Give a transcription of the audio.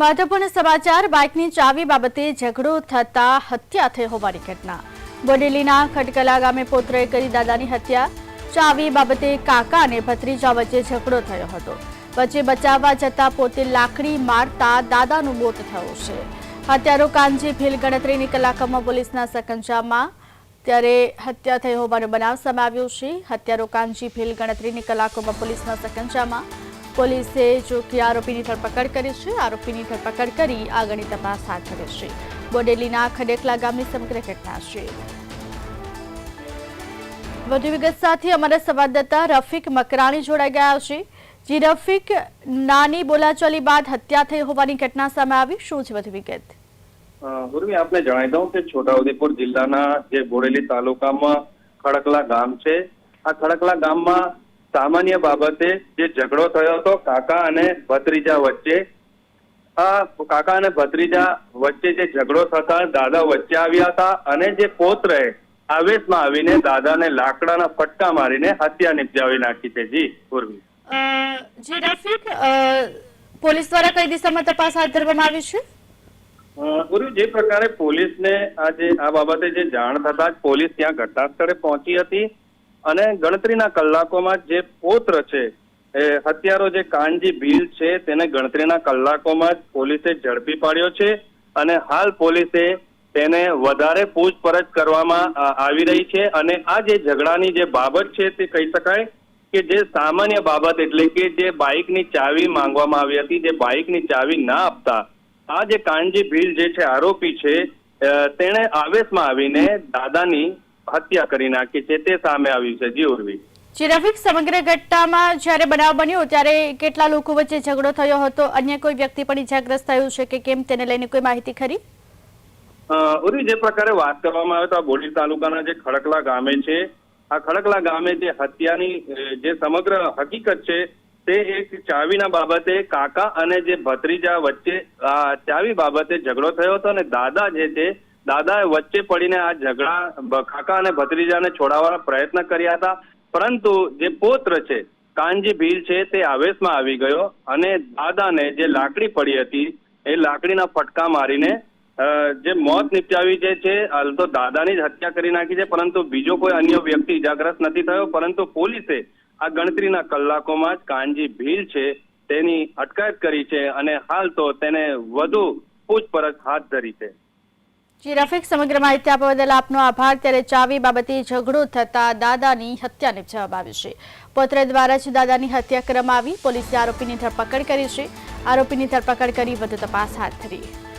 મહત્વપૂર્ણ સમાચાર, બાઇકની ચાવી બાબતે ઝઘડો થતા હત્યા થઈ હોવાની ઘટના. બોડેલીના ખટકલા ગામે પુત્રએ કરી દાદાની હત્યા. ચાવી બાબતે કાકા અને ભત્રીજા વચ્ચે ઝઘડો થયો હતો. વચ્ચે બચાવવા જતા પોતે લાકડી મારતા દાદાનું મોત થયું છે. હત્યારો કાનજી ભીલ ગણતરીની કલાકોમાં પોલીસના સકંજામાં ત્યારે હત્યા થઈ હોવાનો બનાવ સમાવ્યો છે. હત્યારો કાનજી ભીલ ગણતરીની કલાકોમાં પોલીસના સકંજામાં પોલીસે જો કે આરોપીની ધરપકડ કરી છે. આરોપીની ધરપકડ કરી આગળની તપાસ હાથ ધરી છે. બોડેલીના ખડેકલા ગામની સમગ્ર ઘટના છે. વધુ વિગત સાથે અમારા સંવાદદાતા રફીક મકરાણી જોડાઈ ગયા છે. જી રફીક, નાની બોલાચાલી બાદ હત્યા થઈ હોવાની ઘટના સામે આવી. શું છે વધુ વિગત? ઉર્મી આપને જણાવી દઉં કે છોટાઉદેપુર જિલ્લાના જે બોરેલી તાલુકામાં ખડકલા ગામ છે. આ ખડકલા ગામમાં સામાન્ય બાબતે જે ઝઘડો થયો હતો કાકા અને ભત્રીજા વચ્ચે આ કાકા અને ભત્રીજા વચ્ચે જે ઝઘડો થતા દાદા વચ્ચે આવ્યા હતા અને જે પોતરે આવેશમાં આવીને દાદાને લાકડાના ફટકા મારીને હત્યા નિપજાવી નાખી છે. જી પૂર્વી. જી રફીક પોલીસ દ્વારા કઈ દિશામાં તપાસ હાથ ધરવામાં આવી છે? ગુરુ જે પ્રકારે પોલીસને આ જે આ બાબતે જે જાણ થતા જ પોલીસ ત્યાં ઘટના સ્થળે પહોંચી હતી. અને ગણતરીના કલાકોમાં જે પોત્ર છે, એ હત્યારો જે કાનજી ભીલ છે, તેને ગણતરીના કલાકોમાં જ પોલીસે ઝડપી પાડ્યો છે અને હાલ પોલીસે તેને વધારે પૂછપરછ કરવામાં આવી રહી છે અને આ જે ઝઘડાની જે બાબત છે તે કહી શકાય કે જે સામાન્ય બાબત એટલે કે જે બાઇકની ચાવી માંગવામાં આવી હતી, જે બાઇકની ચાવી ના આપતા, આ જે કાનજી ભીલ જે છે આરોપી છે તેણે આવેશમાં આવીને દાદાની હત્યા કરી નાખી છે તે સામે આવ્યું છે. જી ઉર્વી. જી રફીક સમગ્ર ઘટનામાં જ્યારે બનાવ બન્યો ત્યારે કેટલા લોકો વચ્ચે ઝઘડો થયો હતો? અન્ય કોઈ વ્યક્તિ પણ ઇજાગ્રસ્ત થયું છે કે કેમ? તેને લઈને કોઈ માહિતી ખરી? ઉર્વી જે પ્રકારે વાત કરવામાં આવે તો આ બોડી તાલુકાના જે ખડકલા ગામે છે આ ખડકલા ગામે જે હત્યાની જે સમગ્ર હકીકત છે તે એક ચાવીના બાબતે કાકા અને જે ભત્રીજા વચ્ચે આ ચાવી બાબતે ઝઘડો થયો હતો અને દાદા જે છે દાદાએ વચ્ચે પડીને આ ઝઘડા કાકા અને ભત્રીજાને છોડાવવાના પ્રયત્ન કર્યા હતા. પરંતુ જે પોત્ર છે, કાનજી ભીલ છે, તે આવેશમાં આવી ગયો અને દાદાને જે લાકડી પડી હતી, એ લાકડીના ફટકા મારીને જે મોત નિપજાવી જે છે, હાલ તો દાદાની જ હત્યા કરી નાખી છે. પરંતુ બીજો કોઈ અન્ય વ્યક્તિ ઇજાગ્રસ્ત નથી થયો. પરંતુ પોલીસે આ ગણતરીના કલાકોમાં જ કાનજી ભીલ છે, તેની અટકાયત કરી છે અને હાલ તો તેને વધુ પૂછપરછ હાથ ધરી છે. જી, રફીક, સમગ્ર માહિતી આપવા બદલ આપનો આભાર. ત્યારે ચાવી બાબતે ઝઘડો થતા દાદાની હત્યા નિપજાવવામાં આવી છે. પત્ર દ્વારા જ દાદાની હત્યા કરવામાં આવી. પોલીસે આરોપીની ધરપકડ કરી છે. આરોપીની ધરપકડ કરી વધુ તપાસ હાથ ધરી.